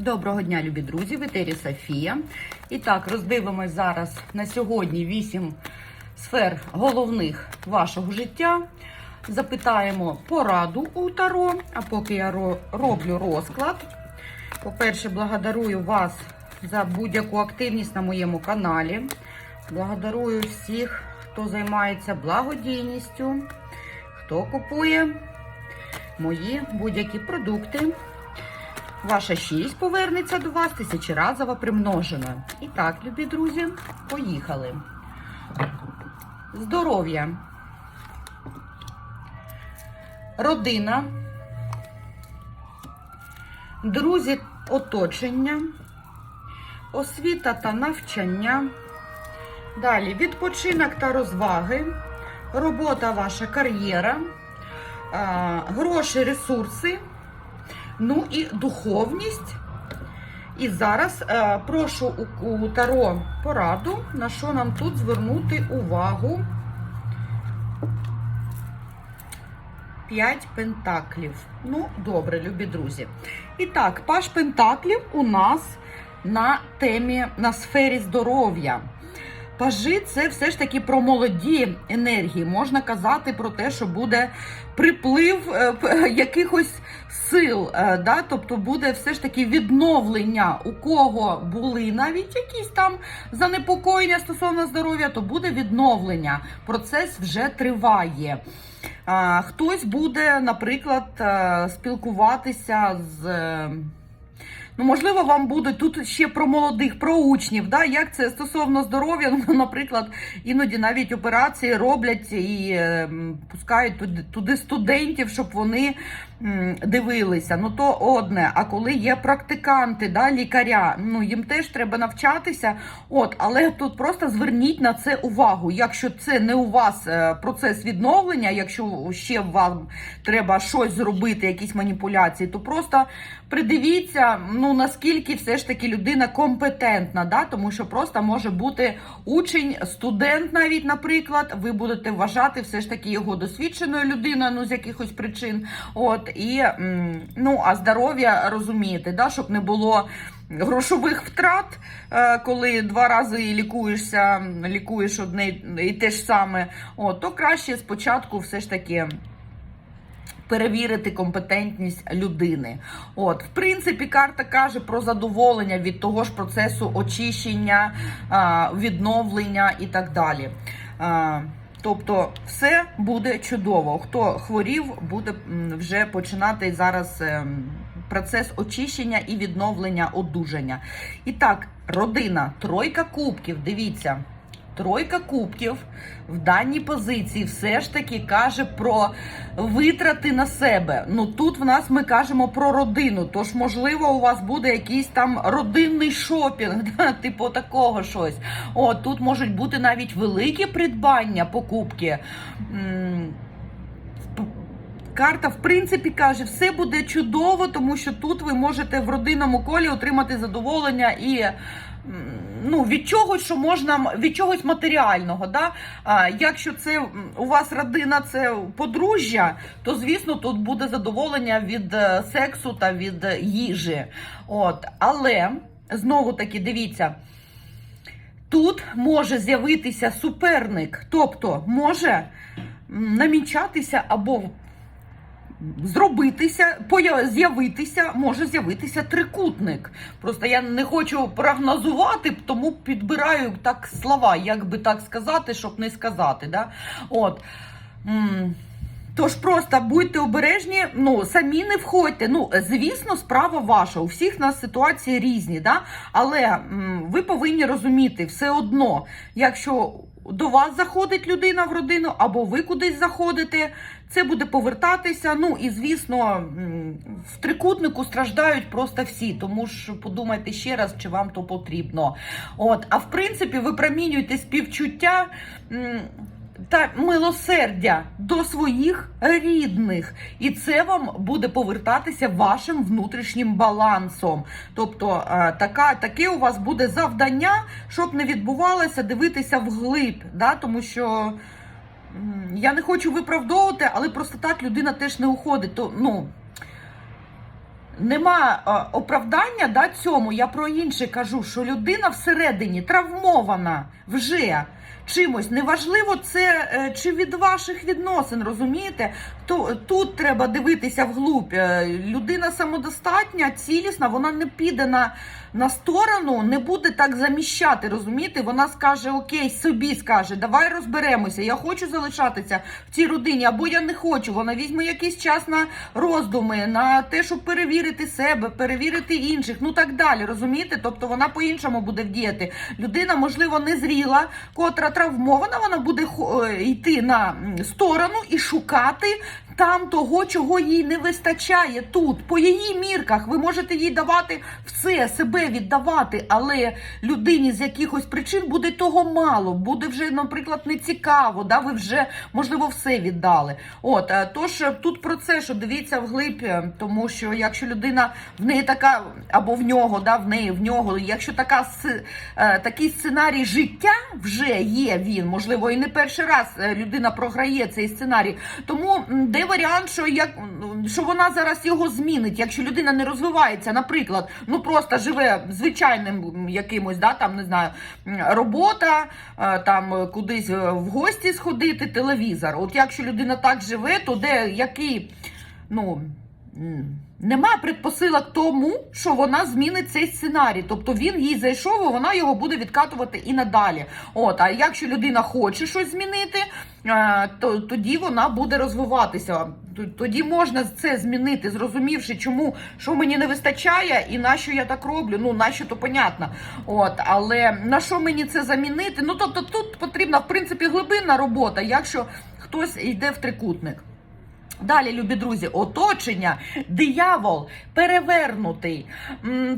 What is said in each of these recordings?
Доброго дня, любі друзі! В етері Софія. І так, роздивимось зараз на сьогодні 8 сфер головних вашого життя. Запитаємо пораду у Таро, а поки я роблю розклад. По-перше, благодарую вас за будь-яку активність на моєму каналі. Благодарую всіх, хто займається благодійністю, хто купує мої будь-які продукти. Ваша 6 повернеться до вас тисячеразово примножена. І так, любі друзі, поїхали. Здоров'я. Родина. Друзі оточення. Освіта та навчання. Далі відпочинок та розваги. Робота ваша кар'єра. Гроші, ресурси. Ну і духовність. І зараз е, прошу у, у Таро пораду, на що нам тут звернути увагу. П'ять пентаклів. Ну, добре, любі друзі. І так, паш пентаклів у нас на темі, на сфері здоров'я. Пажи це все ж таки про молоді енергії. Можна казати про те, що буде приплив е, якихось сил, е, да? тобто буде все ж таки відновлення, у кого були навіть якісь там занепокоєння стосовно здоров'я, то буде відновлення. Процес вже триває. Хтось буде, наприклад, е, спілкуватися з. Ну, можливо, вам будуть тут ще про молодих, про учнів. Да? Як це стосовно здоров'я, ну, наприклад, іноді навіть операції роблять і е, пускають туди, туди студентів, щоб вони дивилися. Ну то одне. А коли є практиканти, да, лікаря, ну їм теж треба навчатися. От, але тут просто зверніть на це увагу. Якщо це не у вас е, процес відновлення, якщо ще вам треба щось зробити, якісь маніпуляції, то просто придивіться, ну наскільки все ж таки людина компетентна, да? тому що просто може бути учень, студент, навіть, наприклад, ви будете вважати все ж таки його досвідченою людиною, ну з якихось причин. От і ну а здоров'я розумієте, да? щоб не було. Грошових втрат, е, коли два рази лікуєшся, лікуєш одне і те ж саме, от, то краще спочатку все ж таки перевірити компетентність людини. От, в принципі, карта каже про задоволення від того ж процесу очищення, відновлення і так далі. Тобто все буде чудово. Хто хворів, буде вже починати зараз ем, процес очищення і відновлення одужання. І так, родина, тройка кубків. Дивіться. Тройка кубків в даній позиції все ж таки каже про витрати на себе. Ну тут в нас ми кажемо про родину. Тож, можливо, у вас буде якийсь там родинний шопінг, да, типу такого щось. О, тут можуть бути навіть великі придбання, покупки. Карта, в принципі, каже, все буде чудово, тому що тут ви можете в родинному колі отримати задоволення і ну, від чогось, що можна від чогось матеріального. Да? А, якщо це у вас родина, це подружжя, то звісно тут буде задоволення від е, сексу та від е, їжі. От. Але знову таки дивіться. Тут може з'явитися суперник, тобто може намічатися або зробитися, з'явитися, може з'явитися трикутник. Просто я не хочу прогнозувати, тому підбираю так слова, як би так сказати, щоб не сказати. Да? От. Тож просто будьте обережні, ну самі не входьте. Ну, звісно, справа ваша. У всіх нас ситуації різні, да? але м, ви повинні розуміти все одно, якщо до вас заходить людина в родину, або ви кудись заходите, це буде повертатися. Ну і звісно, в трикутнику страждають просто всі. Тому ж подумайте ще раз, чи вам то потрібно. От, а в принципі, ви промінюєте співчуття. Та милосердя до своїх рідних, і це вам буде повертатися вашим внутрішнім балансом. Тобто, е, така, таке у вас буде завдання, щоб не відбувалося дивитися вглиб, да? тому що я не хочу виправдовувати, але просто так людина теж не уходить. То, ну, нема е, оправдання да, цьому. Я про інше кажу, що людина всередині травмована вже чимось. Неважливо це е, чи від ваших відносин, розумієте? Тут треба дивитися вглубь. Е, Людина самодостатня, цілісна, вона не піде на, на сторону, не буде так заміщати, розумієте? Вона скаже: Окей, собі скаже, давай розберемося. Я хочу залишатися в цій родині, або я не хочу. Вона візьме якийсь час на роздуми, на те, щоб перевірити себе, перевірити інших, ну так далі. Розумієте? Тобто вона по-іншому буде вдіяти. Людина, можливо, незріла, котра травмована, вона буде е, йти на сторону і шукати. Там того, чого їй не вистачає тут, по її мірках. Ви можете їй давати все, себе віддавати, але людині з якихось причин буде того мало, буде вже, наприклад, не цікаво. Да? Ви вже можливо все віддали. От е, тож е, тут про це, що дивіться вглиб, е, тому що якщо людина в неї така, або в нього, да, в неї, в нього, якщо така такий сценарій життя вже є він, можливо, і не перший раз людина програє цей сценарій. Тому де варіант, що як що вона зараз його змінить, якщо людина не розвивається, наприклад, ну просто живе звичайним якимось, да, там не знаю, робота, е, там кудись е, в гості сходити, телевізор. От якщо людина так живе, то де який, ну. Нема предпосилок тому, що вона змінить цей сценарій. Тобто він їй зайшов, і вона його буде відкатувати і надалі. От, а якщо людина хоче щось змінити, е, то тоді вона буде розвиватися. Тоді можна це змінити, зрозумівши, чому що мені не вистачає, і на що я так роблю. Ну на що то понятно. От, але на що мені це замінити? Ну тобто тут потрібна в принципі глибинна робота, якщо хтось йде в трикутник. Далі, любі друзі, оточення, диявол перевернутий.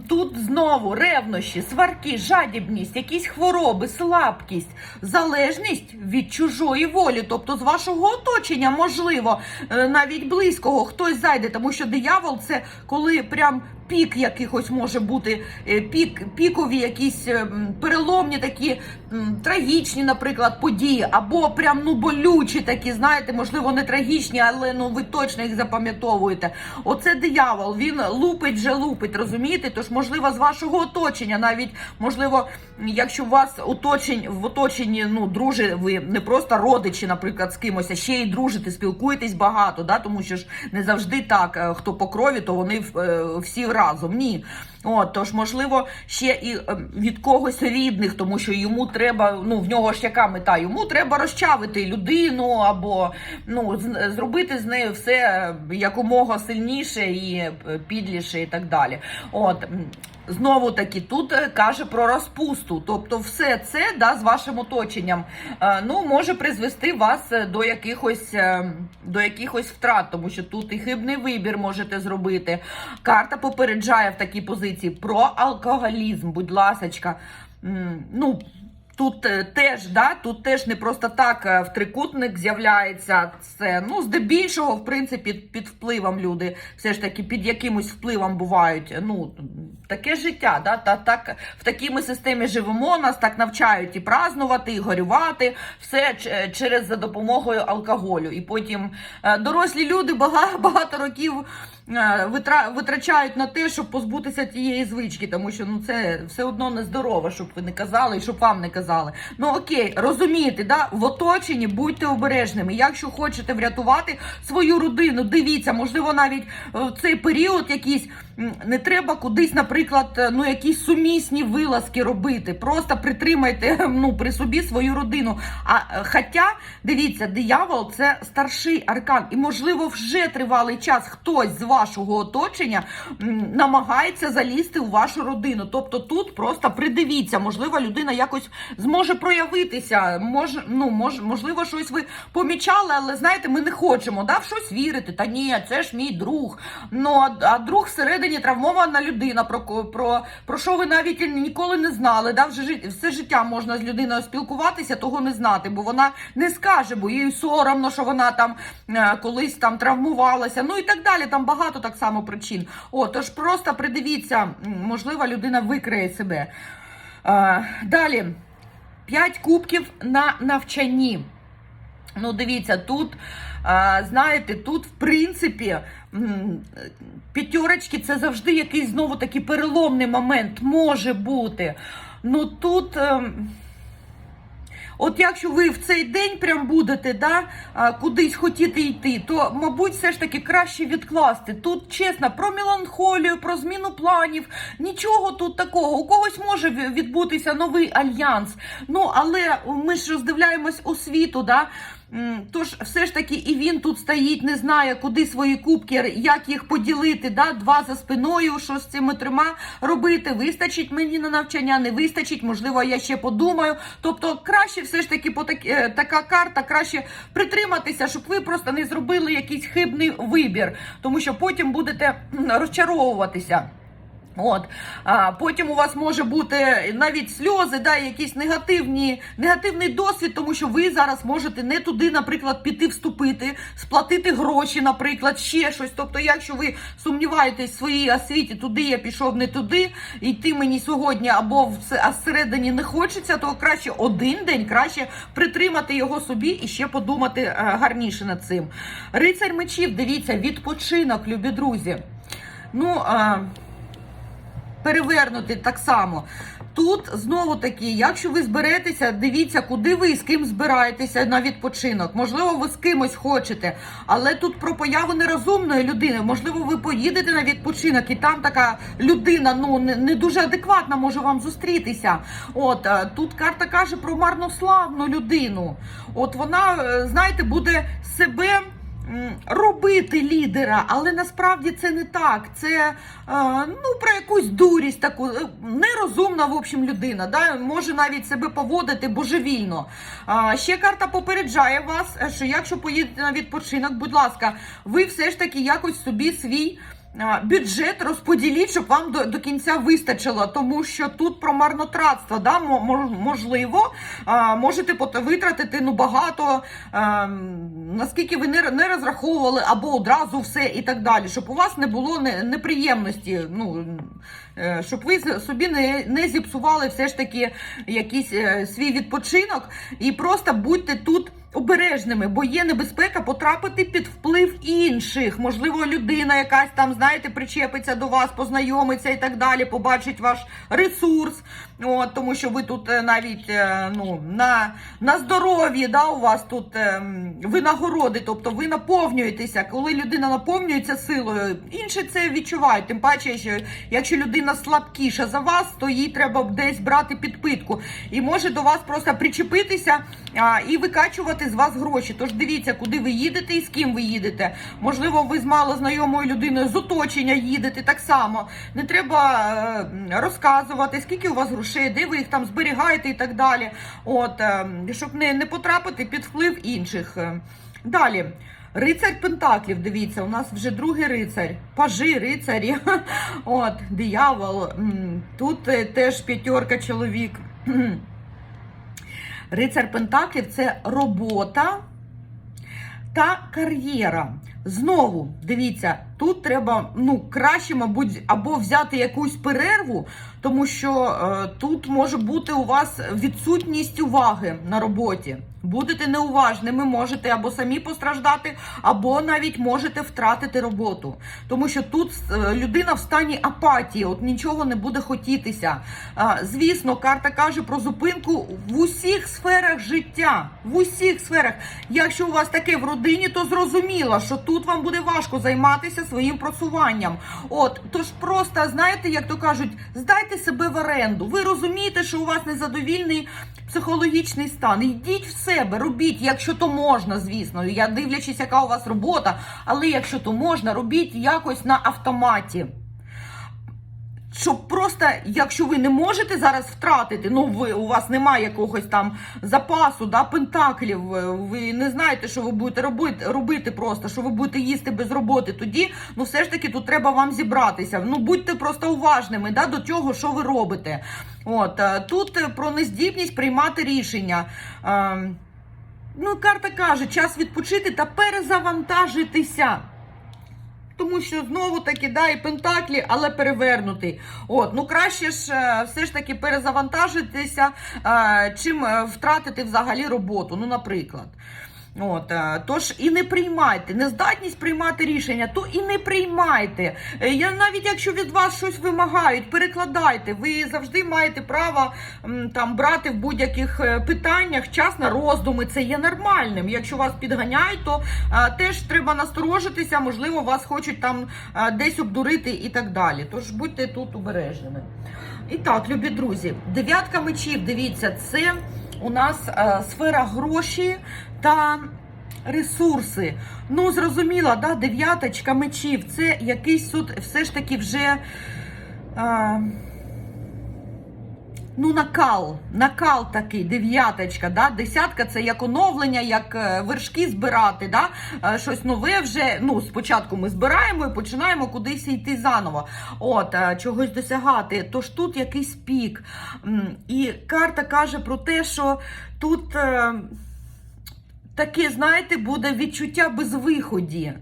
Тут знову ревнощі, сварки, жадібність, якісь хвороби, слабкість, залежність від чужої волі. Тобто з вашого оточення, можливо, е, навіть близького хтось зайде, тому що диявол це коли прям. Пік якихось може бути, е, пік, пікові якісь е, переломні такі трагічні, наприклад, події, або прям ну болючі такі, знаєте, можливо, не трагічні, але ну ви точно їх запам'ятовуєте. Оце диявол, він лупить вже лупить, розумієте? Тож, можливо, з вашого оточення, навіть можливо, якщо у вас оточень в оточенні, ну друже, ви не просто родичі, наприклад, з кимось, а ще й дружите, спілкуєтесь багато, да, тому що ж не завжди так, е, хто по крові, то вони е, всі разом. Ні. От, тож, можливо, ще і е, від когось рідних, тому що йому треба, ну в нього ж яка мета? Йому треба розчавити людину або ну зробити з нею все е, якомога сильніше і е, підліше, і так далі. От. Знову таки, тут каже про розпусту, тобто все це да, з вашим оточенням ну, може призвести вас до якихось, до якихось втрат, тому що тут і хибний вибір можете зробити. Карта попереджає в такій позиції про алкоголізм, будь ласочка. Ну, Тут е, теж, да, тут теж не просто так е, в трикутник з'являється це. Ну, здебільшого, в принципі, під, впливом люди все ж таки під якимось впливом бувають. Ну, таке життя, да, та, так, в такій ми системі живемо, нас так навчають і празнувати, і горювати, все через за допомогою алкоголю. І потім е, дорослі люди багато, років е, витрачають на те, щоб позбутися тієї звички, тому що ну це все одно не здорово, щоб ви не казали і щоб вам не казали. Ну окей, розумієте, да? в оточенні будьте обережними. Якщо хочете врятувати свою родину, дивіться, можливо, навіть е, в цей період якийсь не треба кудись, наприклад, е, ну якісь сумісні вилазки робити. Просто притримайте ну, при собі свою родину. А е, хоча, дивіться, диявол це старший аркан, і можливо вже тривалий час хтось з вашого оточення намагається залізти у вашу родину. Тобто тут просто придивіться, можливо, людина якось зможе проявитися. Мож, ну, мож, можливо, щось ви помічали, але знаєте, ми не хочемо да, в щось вірити. Та ні, це ж мій друг. Ну а, а друг всередині травмована людина, про, про, про що ви навіть ніколи не знали. Да? Вже все життя можна з людиною спілкуватися, того не знати, бо вона не скаже, бо їй соромно, що вона там е, колись там травмувалася. Ну і так далі. Там багато так само причин. О, тож просто придивіться, можливо, людина викриє себе. Е, далі. П'ять кубків на навчанні. Ну, дивіться, тут А, знаєте, тут, в принципі, п'ятерочки це завжди якийсь знову такий переломний момент може бути. Ну тут. ем, От якщо ви в цей день прям будете да, кудись хотіти йти, то, мабуть, все ж таки краще відкласти. Тут чесно, про меланхолію, про зміну планів, нічого тут такого. У когось може відбутися новий альянс. Ну, але ми ж роздивляємось у світу, да? Тож все ж таки і він тут стоїть, не знає, куди свої кубки, як їх поділити. Да? Два за спиною, що з цими трьома робити. Вистачить мені на навчання, не вистачить, можливо, я ще подумаю. Тобто, краще все ж таки по так, е, така карта, краще притриматися, щоб ви просто не зробили якийсь хибний вибір, тому що потім будете розчаровуватися. От а потім у вас може бути навіть сльози, да, якийсь негативні, негативний досвід, тому що ви зараз можете не туди, наприклад, піти вступити, сплатити гроші, наприклад, ще щось. Тобто, якщо ви сумніваєтесь в своїй освіті, туди я пішов не туди, йти мені сьогодні або в всередині не хочеться, то краще один день, краще притримати його собі і ще подумати е, гарніше над цим. Рицарь мечів, дивіться, відпочинок, любі друзі. Ну. А перевернути так само. Тут знову таки, якщо ви зберетеся, дивіться, куди ви і з ким збираєтеся на відпочинок. Можливо, ви з кимось хочете, але тут про появу нерозумної людини. Можливо, ви поїдете на відпочинок, і там така людина ну не, дуже адекватна може вам зустрітися. От е, тут карта каже про марнославну людину. От вона, е, знаєте, буде себе. Робити лідера, але насправді це не так. Це е, ну про якусь дурість, таку е, нерозумна, в общем, людина. Да? Може навіть себе поводити божевільно. Ще карта попереджає вас, е, що якщо поїдете на відпочинок, будь ласка, ви все ж таки якось собі свій. Бюджет розподіліть, щоб вам до, до кінця вистачило, тому що тут про марнотратство, да, мо- мо- можливо, можете витратити ну багато, наскільки ви не, розраховували, або одразу все і так далі, щоб у вас не було неприємності. Ну, е, щоб ви собі не, не зіпсували все ж таки якийсь е, свій відпочинок, і просто будьте тут. Обережними, бо є небезпека потрапити під вплив інших. Можливо, людина якась там, знаєте, причепиться до вас, познайомиться і так далі, побачить ваш ресурс. От, тому що ви тут е, навіть е, ну, на, на здоров'ї, да, у вас тут е, винагороди, тобто ви наповнюєтеся. Коли людина наповнюється силою, інші це відчувають. Тим паче, що якщо людина слабкіша за вас, то їй треба десь брати підпитку. І може до вас просто причепитися а, і викачувати з вас гроші. Тож дивіться, куди ви їдете і з ким ви їдете. Можливо, ви з малознайомою людиною з оточення їдете так само. Не треба розказувати, скільки у вас грошей, де ви їх там зберігаєте і так далі. От, е, щоб не, не потрапити під вплив інших. Е, Далі. Рицарь Пентаклів, дивіться, у нас вже другий рицарь, пажи, рицарі, от, диявол. Тут е, теж п'ятерка чоловік. Рицар Пентаклів це робота та кар'єра. Знову дивіться, тут треба ну краще, мабуть, або взяти якусь перерву, тому що е, тут може бути у вас відсутність уваги на роботі. Будете неуважними, можете або самі постраждати, або навіть можете втратити роботу. Тому що тут е, людина в стані апатії, от нічого не буде хотітися. Звісно, карта каже про зупинку в усіх сферах життя. В усіх сферах. Якщо у вас таке в родині, то зрозуміло, що тут вам буде важко займатися своїм просуванням. От, тож просто знаєте, як то кажуть, здайте себе в оренду. Ви розумієте, що у вас незадовільний психологічний стан. Йдіть в себе, робіть, якщо то можна, звісно. Я дивлячись, яка у вас робота, але якщо то можна, робіть якось на автоматі. Щоб просто, якщо ви не можете зараз втратити, ну ви у вас немає якогось там запасу, да, пентаклів, е, ви не знаєте, що ви будете робити, робити просто, що ви будете їсти без роботи. Тоді ну все ж таки тут треба вам зібратися. Ну будьте просто уважними да, до цього, що ви робите. От е, тут е, про нездібність приймати рішення. Е, Ну, карта каже, час відпочити та перезавантажитися. Тому що знову таки да, і пентаклі, але перевернутий. От, ну краще ж е, все ж таки перезавантажитися, е, чим е, втратити взагалі роботу. Ну, наприклад. От, е, тож і не приймайте, нездатність приймати рішення, то і не приймайте. Е, Я навіть якщо від вас щось вимагають, перекладайте. Ви завжди маєте право там брати в будь-яких е, питаннях час на роздуми. Це є нормальним. Якщо вас підганяють, то е, теж треба насторожитися. Можливо, вас хочуть там е, десь обдурити і так далі. Тож будьте тут обережними. І так, любі друзі, дев'ятка мечів. Дивіться, це у нас е, сфера гроші та ресурси. Ну, зрозуміло, да, дев'яточка мечів. Це якийсь суд, все ж таки вже. Е, Ну, накал, накал такий, дев'яточка, да? десятка це як оновлення, як е, вершки збирати, да? Е, щось нове вже. Ну, спочатку ми збираємо і починаємо кудись йти заново. От, е, чогось досягати. Тож тут якийсь пік. І карта каже про те, що тут. Таке, знаєте, буде відчуття безвиході.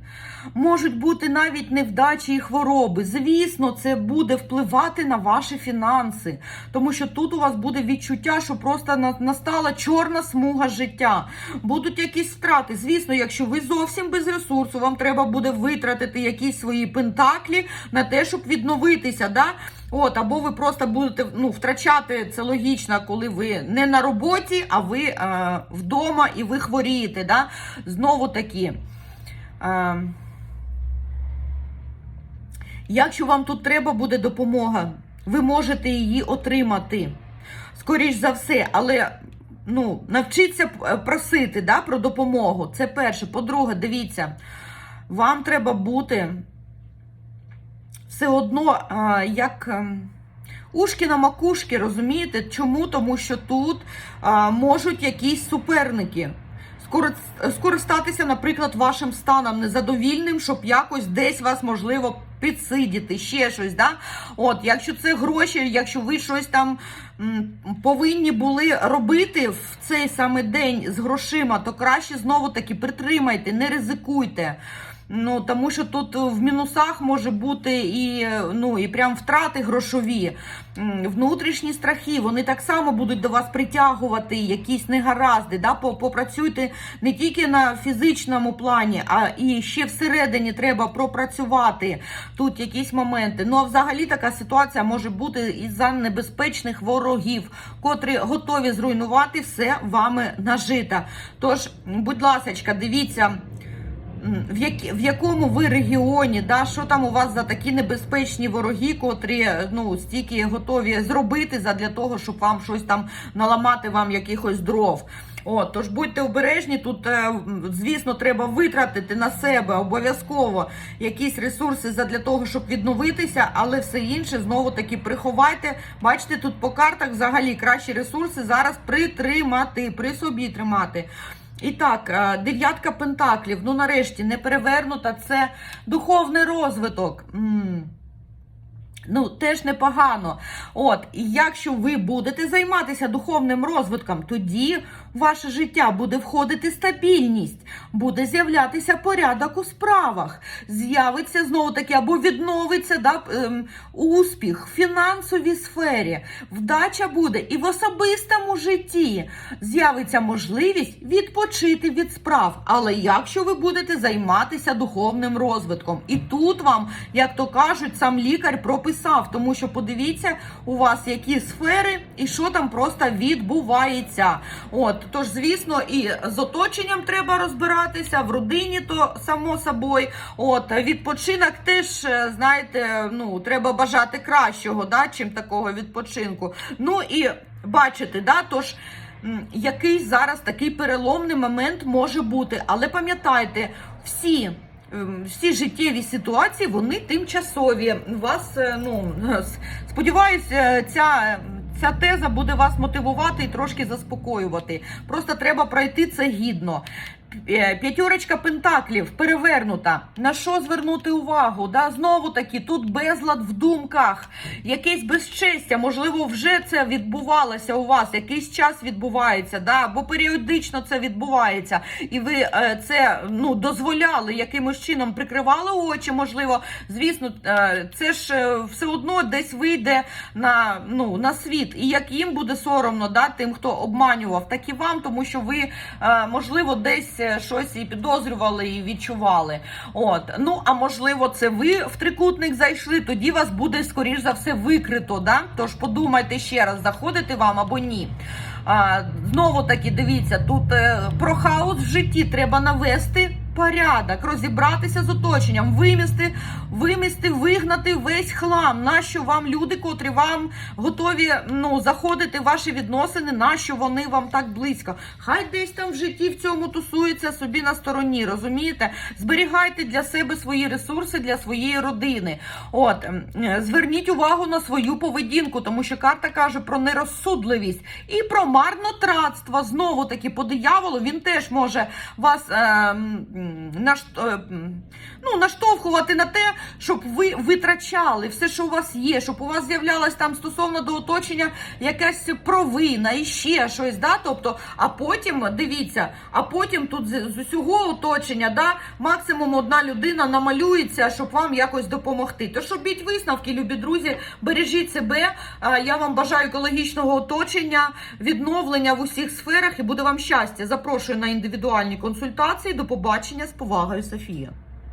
Можуть бути навіть невдачі і хвороби. Звісно, це буде впливати на ваші фінанси, тому що тут у вас буде відчуття, що просто настала чорна смуга життя. Будуть якісь втрати. Звісно, якщо ви зовсім без ресурсу, вам треба буде витратити якісь свої пентаклі на те, щоб відновитися. Да? От, або ви просто будете ну, втрачати це логічно, коли ви не на роботі, а ви е, вдома і ви хворієте. Да? Знову таки. Е, якщо вам тут треба буде допомога, ви можете її отримати. Скоріш за все, але ну, навчіться е, просити да, про допомогу. Це перше. По-друге, дивіться, вам треба бути все одно як ем, ушки на макушки, розумієте? Чому? Тому що тут а, можуть якісь суперники скористатися, наприклад, вашим станом незадовільним, щоб якось десь вас можливо підсидіти, ще щось. Да? От, якщо це гроші, якщо ви щось там м, повинні були робити в цей саме день з грошима, то краще знову таки притримайте, не ризикуйте. Ну, тому що тут в мінусах може бути і, ну, і прям втрати грошові, внутрішні страхи, вони так само будуть до вас притягувати якісь негаразди. Да? Попрацюйте не тільки на фізичному плані, а і ще всередині треба пропрацювати тут якісь моменти. Ну а взагалі така ситуація може бути із-за небезпечних ворогів, котрі готові зруйнувати все вами нажита. Тож, будь ласка, дивіться. В, які, в якому ви регіоні, да, що там у вас за такі небезпечні вороги, котрі ну, стільки готові зробити для того, щоб вам щось там наламати вам якихось дров. От, тож будьте обережні, тут, е, звісно, треба витратити на себе обов'язково якісь ресурси для того, щоб відновитися, але все інше знову таки приховайте. Бачите, тут по картах взагалі кращі ресурси зараз притримати, при собі тримати. І так, е, дев'ятка пентаклів. Ну, нарешті, не перевернута. Це духовний розвиток. Ну, теж непогано. От, і якщо ви будете займатися духовним розвитком, тоді в ваше життя буде входити стабільність, буде з'являтися порядок у справах, з'явиться знову таки або відновиться да, ем, успіх в фінансовій сфері, вдача буде і в особистому житті з'явиться можливість відпочити від справ. Але якщо ви будете займатися духовним розвитком, і тут вам, як то кажуть, сам лікар прописав, тому що подивіться у вас які сфери і що там просто відбувається. От тож, звісно, і з оточенням треба розбиратися в родині, то само собою. От відпочинок теж е, знаєте, ну треба бажати кращого, да, чим такого відпочинку. Ну і бачите, да, тож. Який зараз такий переломний момент може бути, але пам'ятайте, всі всі життєві ситуації вони тимчасові. Вас е, ну сподіваюся, ця. Ця теза буде вас мотивувати і трошки заспокоювати. Просто треба пройти це гідно. Е, П'ятерочка пентаклів перевернута. На що звернути увагу? Да? Знову таки, тут безлад в думках, якесь безчестя, можливо, вже це відбувалося у вас, якийсь час відбувається, да? або періодично це відбувається, і ви е, це ну, дозволяли якимось чином прикривали очі, можливо, звісно, е, це ж все одно десь вийде на, ну, на світ. І як їм буде соромно, да, тим, хто обманював, так і вам, тому що ви, можливо, десь е, щось і підозрювали, і відчували. От, ну а можливо, це ви в трикутник зайшли, тоді вас буде скоріш за все викрито. Да? Тож подумайте ще раз, заходити вам або ні. А, знову таки, дивіться, тут е, про хаос в житті треба навести порядок, розібратися з оточенням, вимісти, вимісти, вигнати весь хлам. Нащо вам люди, котрі вам готові ну, заходити в ваші відносини, нащо вони вам так близько? Хай десь там в житті в цьому тусується собі на стороні, розумієте? Зберігайте для себе свої ресурси для своєї родини. От зверніть увагу на свою поведінку, тому що карта каже про нерозсудливість і про марнотратство. Знову таки по дияволу він теж може вас е, ну, наштовхувати на те, щоб ви витрачали все, що у вас є, щоб у вас з'являлась там стосовно до оточення якась провина і ще щось. Да? Тобто, а потім дивіться, а потім тут з, усього оточення, да, максимум одна людина намалюється, щоб вам якось допомогти. Тож робіть висновки, любі друзі, бережіть себе. Я вам бажаю екологічного оточення, відновлення в усіх сферах і буде вам щастя. Запрошую на індивідуальні консультації. До побачення з повагою, Софія.